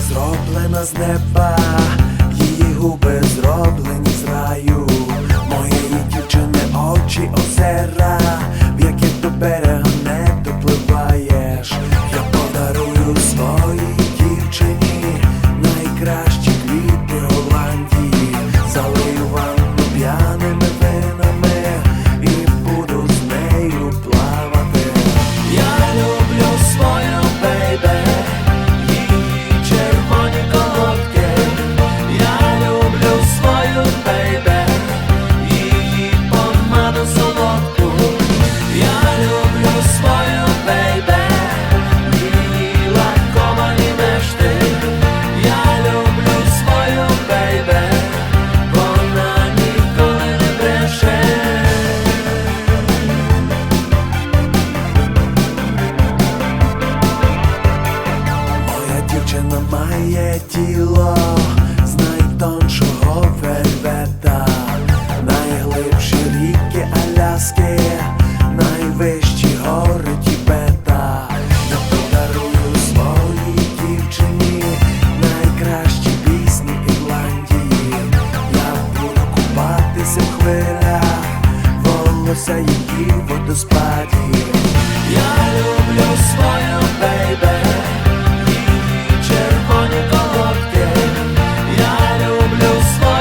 зроблена з неба, її губи зроблені. тіло з найтоншого вельвета, найглибші ріки Аляски, найвищі гори Тібета Я подарую своїй дівчині найкращі пісні Ірландії. Я буду купатися в хвилях, волосся її водоспадів.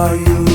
are you?